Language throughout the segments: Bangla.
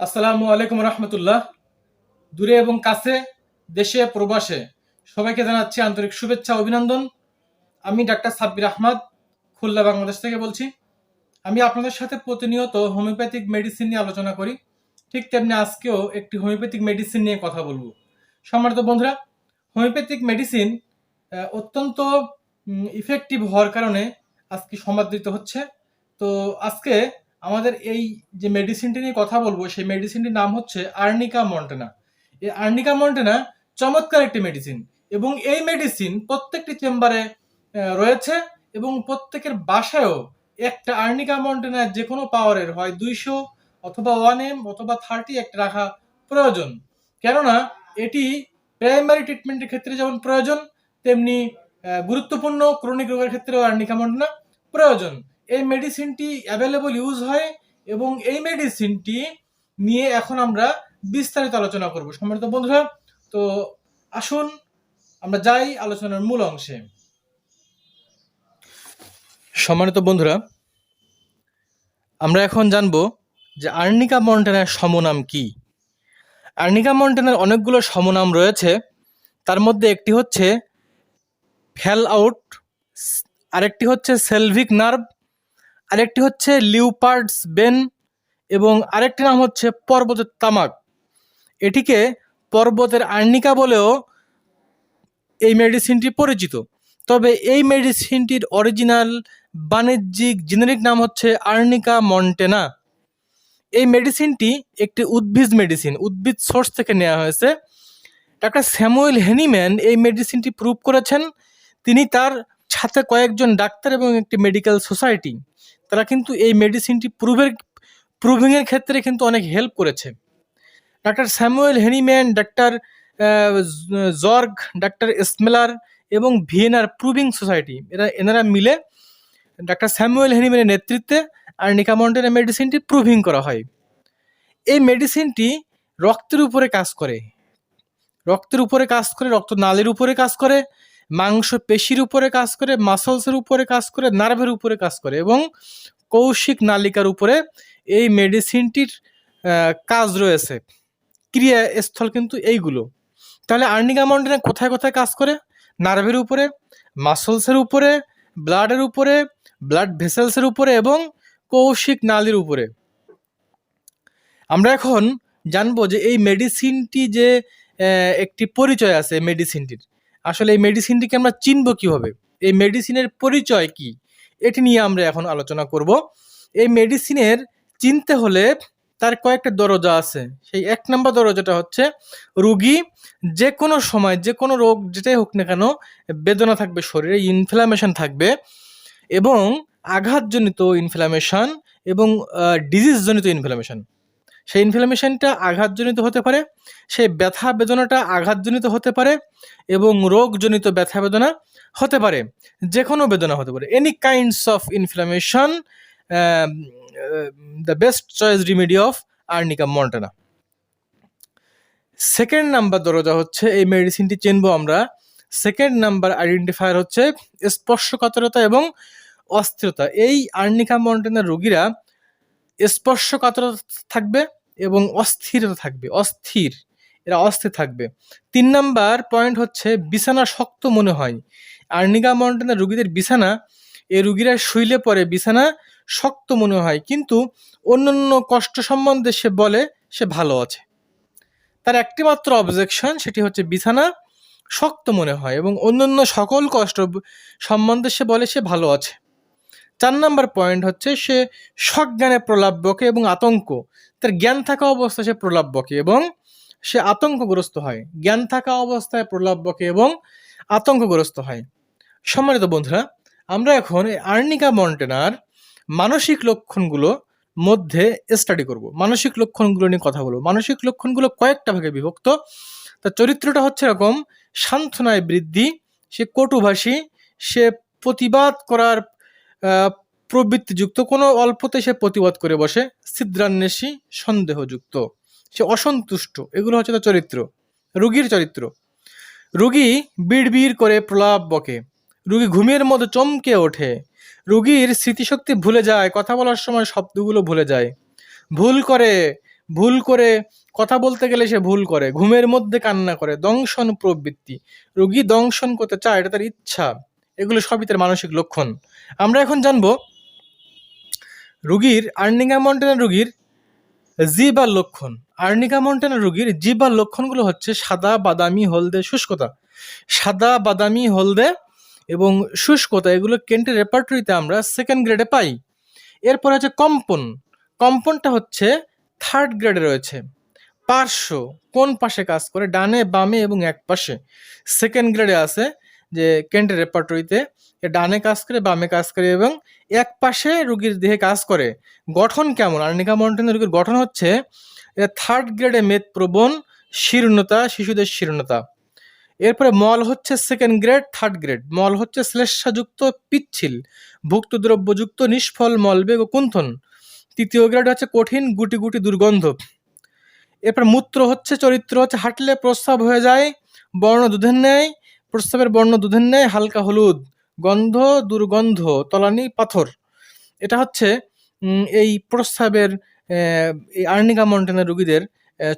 আসসালামু আলাইকুম রহমতুল্লাহ। দূরে এবং কাছে, দেশে, প্রবাসে সবাইকে জানাচ্ছি আন্তরিক শুভেচ্ছা, অভিনন্দন। আমি ডাক্তার সাব্বির আহমদ, খুলনা, বাংলাদেশ থেকে বলছি। আমি আপনাদের সাথে প্রতিনিয়ত হোমিওপ্যাথিক মেডিসিন নিয়ে আলোচনা করি। ঠিক তেমনি আজকেও একটি হোমিওপ্যাথিক মেডিসিন নিয়ে কথা বলব। সম্মানিত বন্ধুরা, হোমিওপ্যাথিক মেডিসিন অত্যন্ত ইফেক্টিভ হওয়ার কারণে আজকে সমাদৃত হচ্ছে। তো আজকে আমাদের এই যে মেডিসিনটি নিয়ে কথা বলব, সেই মেডিসিনটির নাম হচ্ছে আর্নিকা মন্টেনা। এই আর্নিকা মন্টেনা চমৎকার একটি মেডিসিন এবং এই মেডিসিন প্রত্যেকটি চেম্বারে রয়েছে এবং প্রত্যেকের বাসায়ও একটা আর্নিকা মন্টেনা যে কোনো পাওয়ারের হয় দুইশো অথবা ওয়ান এম অথবা থার্টি একটা রাখা প্রয়োজন। কেননা এটি প্রাইমারি ট্রিটমেন্টের ক্ষেত্রে যেমন প্রয়োজন, তেমনি গুরুত্বপূর্ণ ক্রনিক রোগের ক্ষেত্রেও আর্নিকা মন্টেনা প্রয়োজন। এই মেডিসিনটি অ্যাভেলেবল ইউজ হয় এবং এই মেডিসিনটি নিয়ে এখন আমরা বিস্তারিত আলোচনা করব। সম্মানিত বন্ধুরা, তো আসুন আমরা যাই আলোচনার মূল অংশে। সম্মানিত বন্ধুরা, আমরা এখন জানব যে আর্নিকা মন্টেনার সমনাম কি। আর্নিকা মন্টেনার অনেকগুলো সমনাম রয়েছে। তার মধ্যে একটি হচ্ছে ফ্যাল আউট, আরেকটি হচ্ছে সেলভিক নার্ভ আরেকটি হচ্ছে লিউপার্ডস বেন এবং আরেকটি নাম হচ্ছে পর্বতের তামাক। এটিকে পর্বতের আর্নিকা বলেও এই মেডিসিনটি পরিচিত। তবে এই মেডিসিনটির অরিজিনাল বাণিজ্যিক জেনেরিক নাম হচ্ছে আর্নিকা মন্টেনা। এই মেডিসিনটি একটি উদ্ভিদ মেডিসিন উদ্ভিদ সোর্স থেকে নেওয়া হয়েছে। ডাক্তার স্যামুয়েল হেনিম্যান এই মেডিসিনটি প্রুভ করেছেন। তিনি তার সাথে কয়েকজন ডাক্তার এবং একটি মেডিকেল সোসাইটি তারা কিন্তু এই মেডিসিনটি প্রুভের প্রুভিংয়ের ক্ষেত্রে কিন্তু অনেক হেল্প করেছে। Doctor Samuel Hahnemann doctor Jorg doctor Smeller এবং ভিয়েনার প্রুভিং সোসাইটি এরা, এনারা মিলে ডাক্তার স্যামুয়েল হেনিম্যানের নেতৃত্বে আর্নিকা মন্টেনের মেডিসিনটি প্রুভিং করা হয়। এই মেডিসিনটি রক্তের উপরে কাজ করে। রক্তের উপরে কাজ করে, রক্ত নালীর উপরে কাজ করে মাংস পেশির উপরে কাজ করে মাসলসের উপরে কাজ করে নার্ভের উপরে কাজ করে এবং কৌশিক নালিকার উপরে এই মেডিসিনটির কাজ রয়েছে। ক্রিয়াস্থল কিন্তু এইগুলো। তাহলে আর্নিকা মন্ডেনা কোথায় কোথায় কাজ করে? নার্ভের উপরে মাসলসের উপরে ব্লাডের উপরে ব্লাড ভেসেলসের উপরে এবং কৌশিক নালীর উপরে। আমরা এখন জানব যে এই মেডিসিনটি যে একটি পরিচয় আছে মেডিসিনটির আসলে এই মেডিসিনটিকে আমরা চিনব কীভাবে? এই মেডিসিনের পরিচয় কি? এটি নিয়ে আমরা এখন আলোচনা করব। এই মেডিসিনের চিনতে হলে তার কয়েকটা দরজা আছে। সেই এক নম্বর দরজাটা হচ্ছে রুগী যে কোনো সময় যে কোনো রোগ যেটাই হোক না কেন, বেদনা থাকবে শরীরে ইনফ্লামেশন থাকবে এবং আঘাতজনিত ইনফ্লামেশন এবং ডিজিজজনিত ইনফ্লামেশন সেই ইনফ্লামেশনটা আঘাতজনিত হতে পারে, সেই ব্যথা বেদনাটা আঘাতজনিত হতে পারে এবং রোগজনিত ব্যথা বেদনা হতে পারে যে কোনো বেদনা হতে পারে। Any kinds of inflammation the best choice remedy of Arnica Montana second number দরজা হচ্ছে, এই মেডিসিনটি চিনবো আমরা। সেকেন্ড নাম্বার আইডেন্টিফায়ার হচ্ছে স্পর্শকাতরতা এবং অস্থিরতা। এই আর্নিকা মন্টেনার রোগীরা স্পর্শকাতরতা থাকবে এবং অস্থিরতা থাকবে, অস্থির, এরা অস্থির থাকবে। তিন নাম্বার পয়েন্ট হচ্ছে বিছানা শক্ত মনে হয়। আর্নিকা মন্টেনার রুগীদের বিছানা, এ রুগীরা শুইলে পরে বিছানা শক্ত মনে হয়। কিন্তু অন্যান্য কষ্ট সম্বন্ধে সে বলে সে ভালো আছে। তার একটি মাত্র অবজেকশন সেটি হচ্ছে বিছানা শক্ত মনে হয় এবং অন্যান্য সকল কষ্ট সম্বন্ধে সে বলে সে ভালো আছে। চার নাম্বার পয়েন্ট হচ্ছে সে সজ্ঞানে প্রলাপ বকে এবং আতঙ্ক। তার জ্ঞান থাকা অবস্থায় সে প্রলাপ বকে এবং সে আতঙ্কগ্রস্ত হয়। জ্ঞান থাকা অবস্থায় প্রলাপ বকে এবং আতঙ্কগ্রস্ত হয়। সম্মানিত বন্ধুরা, আমরা এখন আর্নিকা মন্টেনার মানসিক লক্ষণগুলো মধ্যে স্টাডি করব। মানসিক লক্ষণগুলো নিয়ে কথা বলব। মানসিক লক্ষণগুলো কয়েকটা ভাগে বিভক্ত। তার চরিত্রটা হচ্ছে এরকম, সান্ত্বনায় বৃদ্ধি, সে কটুভাষী, সে প্রতিবাদ করার প্রবৃত্তিযুক্ত, কোনো অল্পতে সে প্রতিবাদ করে বসে। ছিদ্রান্বেষী, সন্দেহযুক্ত। সে অসন্তুষ্ট, এগুলো হচ্ছে তার চরিত্র, রুগীর চরিত্র। রুগী বিড়বিড় করে প্রলাপ বকে। রুগী ঘুমের মধ্যে চমকে ওঠে। রুগীর স্মৃতিশক্তি ভুলে যায়, কথা বলার সময় শব্দগুলো ভুলে যায়। ভুল করে ভুল করে, কথা বলতে গেলে সে ভুল করে, ঘুমের মধ্যে কান্না করে, দংশন প্রবৃত্তি। রুগী দংশন করতে চায়, এটা তার ইচ্ছা। এগুলো সবই তার মানসিক লক্ষণ। আমরা এখন জানব রুগীর আর্নিকা মন্টেনা রুগীর জিবার লক্ষণ। আর্নিকা মন্টেনা রুগীর জিবার লক্ষণগুলো হচ্ছে সাদা, বাদামি, হলদে, শুষ্কতা। সাদা, বাদামি, হলদে এবং শুষ্কতা, এগুলো কেন্টের রেপার্টরিতে আমরা সেকেন্ড গ্রেডে পাই। এরপর আছে কম্পন। কম্পনটা হচ্ছে থার্ড গ্রেডে রয়েছে। পার্শ্ব, কোন পাশে কাজ করে, ডানে, বামে এবং এক পাশে। সেকেন্ড গ্রেডে আছে যে কেন্টের রেপার্টরিতে ডানে কাজ করে, বামে কাজ করে এবং এক পাশে রুগীর দেহে কাজ করে। গঠন কেমন? আর্নিকা মন্টেনের রুগীর গঠন হচ্ছে থার্ড গ্রেডে মেদ প্রবণ শীর্ণতা, শিশুদের শীর্ণতা। এরপরে মল হচ্ছে সেকেন্ড গ্রেড থার্ড গ্রেড মল হচ্ছে শ্লেষাযুক্ত পিচ্ছিল, ভুক্ত দ্রব্যযুক্ত নিষ্ফল মলবেগ ও কুন্থন। তৃতীয় গ্রেড হচ্ছে কঠিন, গুটি গুটি দুর্গন্ধ। এরপর মূত্র হচ্ছে, চরিত্র হচ্ছে হাঁটলে প্রস্রাব হয়ে যায়, বর্ণ দুধের ন্যায় প্রস্রাবের বর্ণ দুধের ন্যায় হালকা হলুদ, গন্ধ দুর্গন্ধ, তলানি পাথর। এটা হচ্ছে এই প্রস্রাবের এই আর্নিকা মন্টেনের রুগীদের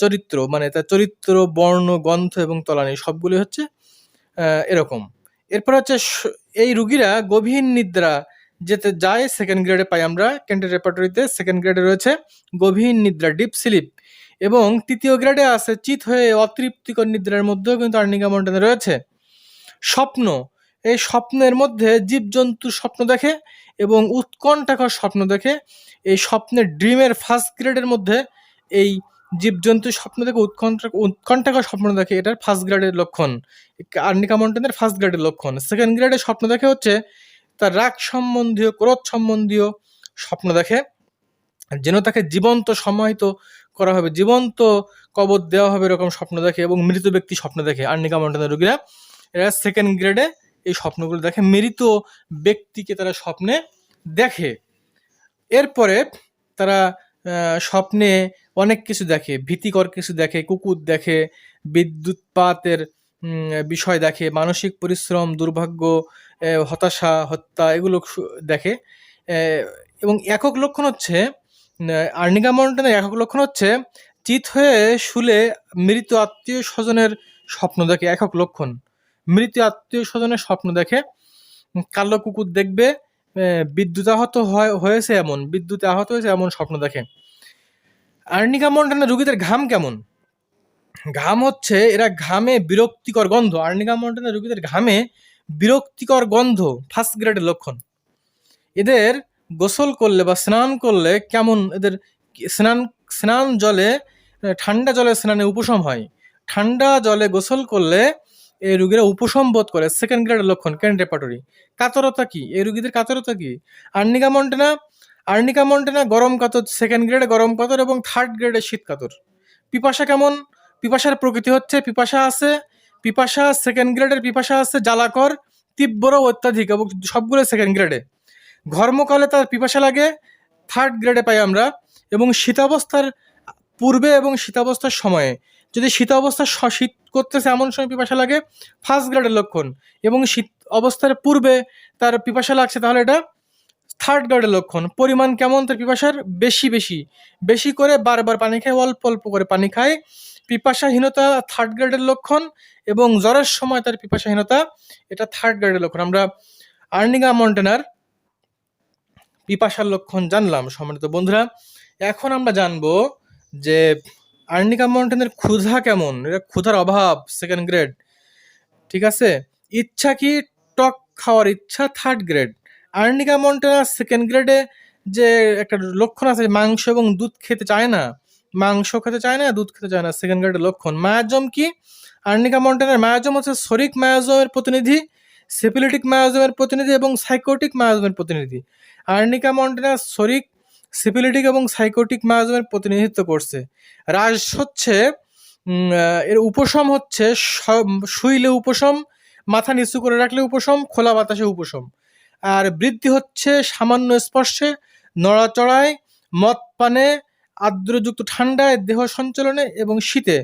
চরিত্র। মানে তার চরিত্র, বর্ণ, গন্ধ এবং তলানি সবগুলি হচ্ছে এরকম। এরপর হচ্ছে এই রুগীরা গভীর নিদ্রা যেতে যায় সেকেন্ড গ্রেডে পাই আমরা ক্যান্টের রেপার্টরিতে সেকেন্ড গ্রেডে রয়েছে, গভীর নিদ্রা ডিপ স্লিপ এবং তৃতীয় গ্রেডে আছে চিত হয়ে অতৃপ্তিকর নিদ্রার মধ্যেও কিন্তু আর্নিকা মন্টেনে রয়েছে। স্বপ্ন। এই স্বপ্নের মধ্যে জীবজন্তু স্বপ্ন দেখে এবং উৎকণ্ঠাকর স্বপ্ন দেখে এই স্বপ্নের ড্রিমের ফার্স্ট গ্রেডের মধ্যে এই জীবজন্তু স্বপ্ন দেখে উৎকণ্ঠা, উৎকণ্ঠাকর স্বপ্ন দেখে এটার ফার্স্ট গ্রেডের লক্ষণ। আর্নিকা মন্টেনের ফার্স্ট গ্রেডের লক্ষণ। সেকেন্ড গ্রেডের স্বপ্ন দেখে হচ্ছে তার রাগ সম্বন্ধীয়, ক্রোধ সম্বন্ধীয় স্বপ্ন দেখে, যেন তাকে জীবন্ত সমাহিত করা হবে। জীবন্ত কবর দেওয়া হবে এরকম স্বপ্ন দেখে এবং মৃত ব্যক্তি স্বপ্ন দেখে। আর্নিকা মন্টেনের রোগীরা এরা সেকেন্ড গ্রেডে এই স্বপ্নগুলো দেখে মৃত ব্যক্তিকে তারা স্বপ্নে দেখে। এরপরে তারা স্বপ্নে অনেক কিছু দেখে ভীতিকর কিছু দেখে কুকুর দেখে বিদ্যুৎপাতের বিষয় দেখে মানসিক পরিশ্রম দুর্ভাগ্য হতাশা হত্যা এগুলো দেখে। এবং একক লক্ষণ হচ্ছে উম, আর্নিকা মন্টনের একক লক্ষণ হচ্ছে চিত হয়ে শুলে মৃত আত্মীয় স্বজনের স্বপ্ন দেখে একক লক্ষণ। মৃত আত্মীয় স্বজনের স্বপ্ন দেখে। কালো কুকুর দেখবে বিদ্যুৎ আহত হয়, হয়েছে এমন বিদ্যুতে আহত হয়েছে এমন স্বপ্ন দেখে। আর্নিকা মন্টানা রুগীদের ঘাম কেমন? ঘাম হচ্ছে এরা ঘামে বিরক্তিকর গন্ধ। আর্নিকা মন্টানা রুগীদের ঘামে বিরক্তিকর গন্ধ ফার্স্ট গ্রেডের লক্ষণ। এদের গোসল করলে বা স্নান করলে কেমন এদের স্নান স্নান জলে ঠান্ডা জলে স্নানে উপশম হয়। ঠান্ডা জলে গোসল করলে এই রুগীরা উপশম বোধ করে সেকেন্ড গ্রেডের লক্ষণ ক্যান রেপার্টরি কাতরতা কি? এই রুগীদের কাতরতা কি? আর্নিকা মন্টেনা আর্নিকা মন্টেনা গরম কাতর সেকেন্ড গ্রেডে গরম কাতর এবং থার্ড গ্রেডে শীত কাতর। পিপাসা কেমন? পিপাসার প্রকৃতি হচ্ছে পিপাসা আছে, পিপাসা সেকেন্ড গ্রেডের পিপাসা আছে, জ্বালাকর, তীব্র অত্যাধিক এবং সবগুলো সেকেন্ড গ্রেডে ঘর্মকালে তার পিপাসা লাগে থার্ড গ্রেডে পাই আমরা এবং শীতাবস্থার পূর্বে এবং শীতাবস্থার সময়ে। যদি শীতাবস্থার স- শীত করতেছে এমন সময় পিপাসা লাগে ফার্স্ট গ্রেডের লক্ষণ। এবং শীত অবস্থার পূর্বে তার পিপাসা লাগছে, তাহলে এটা থার্ড গ্রেডের লক্ষণ। পরিমাণ কেমন তার পিপাসার? বেশি বেশি। বেশি করে বারবার পানি খায়, অল্প অল্প করে পানি খায়। পিপাসাহীনতা থার্ড গ্রেডের লক্ষণ এবং জ্বরের সময় তার পিপাসাহীনতা এটা থার্ড গ্রেডের লক্ষণ। আমরা আর্নিগা মন্টেনার পিপাসার লক্ষণ জানলাম, সম্মানিত বন্ধুরা। এখন আমরা জানব যে আর্নিকা মন্টেনের ক্ষুধা কেমন? এটা ক্ষুধার অভাব সেকেন্ড গ্রেড ঠিক আছে? ইচ্ছা কি? টক খাওয়ার ইচ্ছা থার্ড গ্রেড আর্নিকা মন্টেনার সেকেন্ড গ্রেডে যে একটা লক্ষণ আছে, মাংস এবং দুধ খেতে চায় না। মাংস খেতে চায় না, দুধ খেতে চায় না সেকেন্ড গ্রেডের লক্ষণ। মায়াজম কি? আর্নিকা মন্টেনার মায়াজম হচ্ছে শরিক মায়াজমের প্রতিনিধি সেপিলিটিক মায়াজমের প্রতিনিধি এবং সাইকোটিক মায়াজমের প্রতিনিধি। আর্নিকা মন্টেনার শরিক সিপিলিটিক এবং সাইকোটিক মায়াজমের প্রতিনিধিত্ব করছে। রাজ হচ্ছে এর উপশম হচ্ছে শুইলে উপশম, মাথা নিচু করে রাখলে উপশম, খোলা বাতাসে উপশম। আর বৃদ্ধি হচ্ছে সামান্য স্পর্শে, নড়াচড়ায়, মদ পানে, আর্দ্রযুক্ত ঠান্ডায়, দেহ সঞ্চালনে এবং শীতে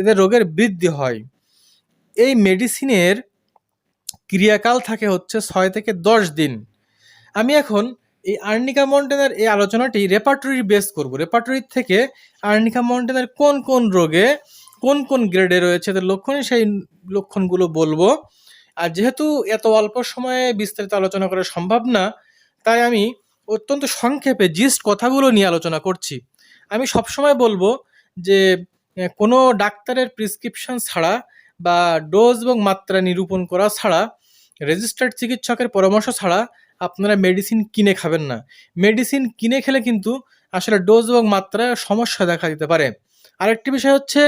এদের রোগের বৃদ্ধি হয়। এই মেডিসিনের ক্রিয়াকাল থাকে হচ্ছে ছয় থেকে দশ দিন। আমি এখন এই আর্নিকা মন্টেনের এই আলোচনাটি রেপার্টরি বেস করব। রেপার্টরি থেকে আর্নিকা মন্টেনের কোন কোন রোগে, কোন কোন গ্রেডে রয়েছে তাদের লক্ষণ, সেই লক্ষণগুলো বলব। আর যেহেতু এত অল্প সময়ে বিস্তারিত আলোচনা করা সম্ভব না, তাই আমি অত্যন্ত সংক্ষেপে জিস্ট কথাগুলো নিয়ে আলোচনা করছি। আমি সবসময় বলব যে কোনো ডাক্তারের প্রেসক্রিপশন ছাড়া বা ডোজ এবং মাত্রা নিরূপণ করা ছাড়া, রেজিস্টার্ড চিকিৎসকের পরামর্শ ছাড়া আপনারা মেডিসিন কিনে খাবেন না। মেডিসিন কিনে খেলে কিন্তু আসলে ডোজ এবং মাত্রায় সমস্যা দেখা দিতে পারে। আরেকটি বিষয় হচ্ছে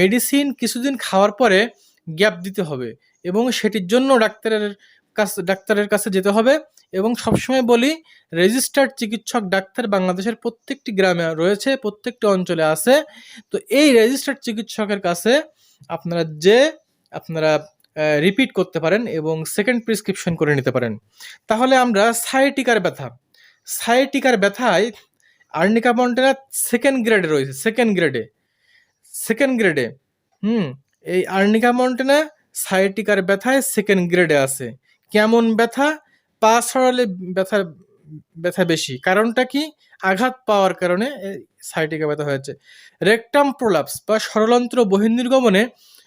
মেডিসিন কিছুদিন খাওয়ার পরে গ্যাপ দিতে হবে এবং সেটির জন্য ডাক্তারের কাছে ডাক্তারের কাছে যেতে হবে এবং সবসময় বলি রেজিস্টার্ড চিকিৎসক ডাক্তার বাংলাদেশের প্রত্যেকটি গ্রামে রয়েছে, প্রত্যেকটি অঞ্চলে আছে। তো এই রেজিস্টার্ড চিকিৎসকের কাছে আপনারা যে, আপনারা রিপিট করতে পারেন এবং সেকেন্ড প্রেসক্রিপশন করে নিতে পারেন। তাহলে আমরা সাইটিকার ব্যথা। সাইটিকার ব্যথায় আর্নিকা মন্টেরা সেকেন্ড গ্রেডে রয়েছে সেকেন্ড গ্রেডে সেকেন্ড গ্রেডে হুম, এই আর্নিকা মন্টেনা সাইটিকার ব্যথায় সেকেন্ড গ্রেডে আছে। কেমন ব্যথা? পা ছড়ালে ব্যথা ব্যথা বেশি। কারণটা কি? আঘাত পাওয়ার কারণে সাইটিকা ব্যথা হয়েছে। রেকটাম প্রোলাপস বা ষড়যন্ত্র বহির্নির্গমনে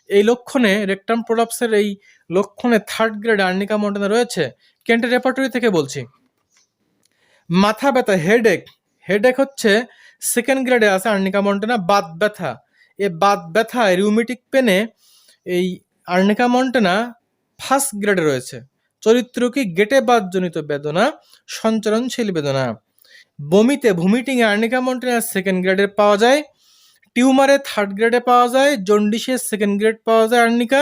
এই লক্ষণে রেকটাম প্রোলাপসের এই লক্ষণে থার্ড গ্রেড আর্নিকা মন্টেনা রয়েছে। কেন্টের রেপার্টরি থেকে বলছি। মাথা ব্যথা হেডেক হেডেক হচ্ছে সেকেন্ড গ্রেডে আছে আর্নিকা মন্টেনা বাত ব্যথা। এ বাত ব্যথায় রিউমেটিক পেনে এই আর্নিকা মন্টেনা ফার্স্ট গ্রেডে রয়েছে। চরিত্র কি গেটে বাদজনিত বেদনা সঞ্চরণশীল বেদনা? বমিতে ভুমিটিং আর্নিকা মন্টেনা সেকেন্ড গ্রেডে পাওয়া যায়। টিউমারে থার্ড গ্রেডে পাওয়া যায় জন্ডিসে সেকেন্ড গ্রেড পাওয়া যায় আর্নিকা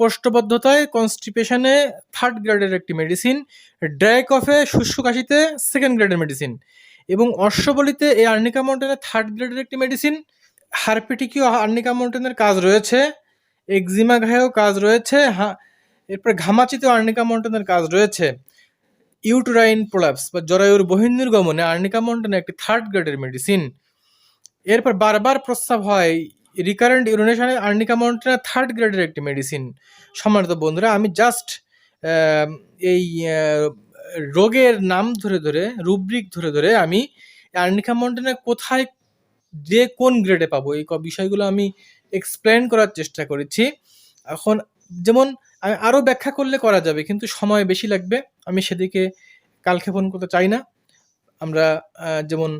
কোষ্ঠবদ্ধতায় কনস্টিপেশনে থার্ড গ্রেডের একটি মেডিসিন ড্রাই কফে শুষ্ক কাশিতে সেকেন্ড গ্রেডের মেডিসিন এবং অশ্ববলিতে এই আর্নিকা মন্টেনের থার্ড গ্রেডের একটি মেডিসিন হারপিটিকিও আর্নিকা মন্টেনের কাজ রয়েছে এক্সিমা ঘায়েও কাজ রয়েছে, হা, এরপর ঘামাচিতেও আর্নিকা মন্টেনের কাজ রয়েছে। ইউটেরাইন প্রোলাপস বা জরায়ুর বহির্নির্গমনে আর্নিকা মন্টেন একটি থার্ড গ্রেডের মেডিসিন এরপর বারবার প্রস্রাব হয় রিকারেন্ট ইউরিনেশনে আর্নিকা মন্টেনা থার্ড গ্রেডের একটি মেডিসিন সম্মানিত বন্ধুরা, আমি জাস্ট এই রোগের নাম ধরে ধরে, রুব্রিক ধরে ধরে আমি আর্নিকা মন্টেনা কোথায় যে কোন গ্রেডে পাবো, এই বিষয়গুলো আমি এক্সপ্লেন করার চেষ্টা করেছি। এখন যেমন, আমি আরও ব্যাখ্যা করলে করা যাবে, কিন্তু সময় বেশি লাগবে। আমি সেদিকে কালক্ষেপণ করতে চাই না। আমরা যেমন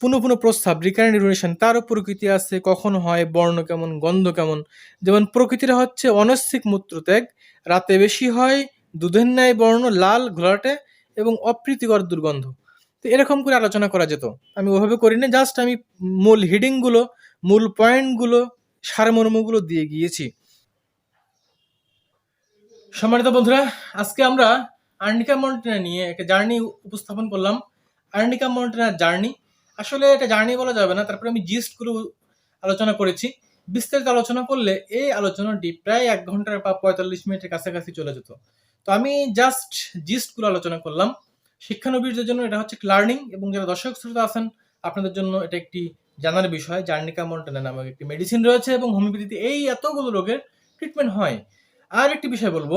পুনঃ পুনঃ প্রস্তাব রিকারেন্ট ইউরিনেশন তারও প্রকৃতি আছে, কখন হয়, বর্ণ কেমন, গন্ধ কেমন। যেমন প্রকৃতিটা হচ্ছে অনস্বিক মূত্রত্যাগ, রাতে বেশি হয়, দুধের ন্যায় বর্ণ, লাল, ঘোলাটে এবং অপ্রীতিকর দুর্গন্ধ। তো এরকম করে আলোচনা করা যেত। আমি ওভাবে করি না জাস্ট আমি মূল হিডিংগুলো মূল পয়েন্টগুলো সারমর্মগুলো দিয়ে গিয়েছি। সম্মানিত বন্ধুরা, আজকে আমরা আর্নিকা মন্টেনা নিয়ে একটা জার্নি উপস্থাপন করলাম। আর্নিকা মন্টেনার জার্নি আসলে এটা জার্নি বলা যাবে না। তারপরে আমি জিস্টগুলো আলোচনা করেছি। বিস্তারিত আলোচনা করলে এই আলোচনাটি প্রায় এক ঘণ্টার বা পঁয়তাল্লিশ মিনিটের কাছাকাছি চলে যেত। তো আমি জাস্ট জিস্টগুলো আলোচনা করলাম। শিক্ষানবীরদের জন্য এটা হচ্ছে লার্নিং এবং যারা দর্শক শ্রোতা আছেন, আপনাদের জন্য এটা একটি জানার বিষয়। জার্নিকা মন্টেনা নামক একটি মেডিসিন রয়েছে এবং হোমিওপ্যাথিতে এই এতগুলো রোগের ট্রিটমেন্ট হয়। আর একটি বিষয় বলব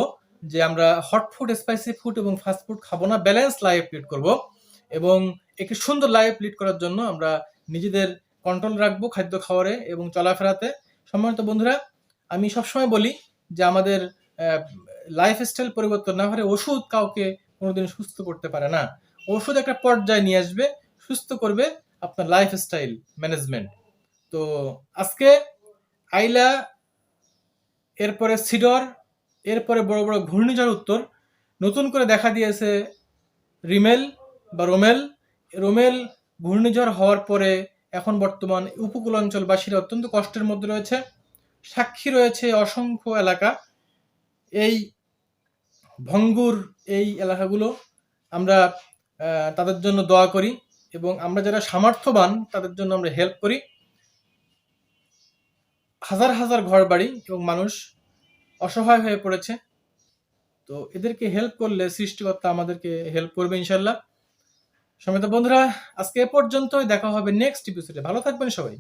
যে আমরা হট ফুড স্পাইসি ফুড এবং ফাস্ট ফুড খাব না। ব্যালেন্স লাইফ লিড করব। এবং একটি সুন্দর লাইফ লিড করার জন্য আমরা নিজেদের কন্ট্রোল রাখব খাদ্য খাওয়ারে এবং চলাফেরাতে। সম্মানিত বন্ধুরা, আমি সবসময় বলি যে আমাদের লাইফস্টাইল পরিবর্তন না হলে ওষুধ কাউকে কোনোদিন সুস্থ করতে পারে না। ওষুধ একটা পর্যায়ে নিয়ে আসবে, সুস্থ করবে আপনার লাইফস্টাইল ম্যানেজমেন্ট তো আজকে আইলা, এরপরে সিডর, এরপরে বড় বড় ঘূর্ণিঝড় উত্তর, নতুন করে দেখা দিয়েছে রিমেল বা রোমেল রোমেল ঘূর্ণিঝড় হওয়ার পরে এখন বর্তমান উপকূল অঞ্চলবাসীরা অত্যন্ত কষ্টের মধ্যে রয়েছে। সাক্ষী রয়েছে অসংখ্য এলাকা। এই ভঙ্গুর এই এলাকাগুলো আমরা তাদের জন্য দোয়া করি এবং আমরা যারা সামর্থ্যবান, তাদের জন্য আমরা হেল্প করি। হাজার হাজার ঘর বাড়ি এবং মানুষ অসহায় হয়ে পড়েছে। তো এদেরকে হেল্প করলে সৃষ্টিকর্তা আমাদেরকে হেল্প করবে ইনশাল্লাহ। সমিত বন্ধুরা আজকে এ পর্যন্তই। দেখা হবে নেক্সট এপিসোডে ভালো থাকবেন সবাই।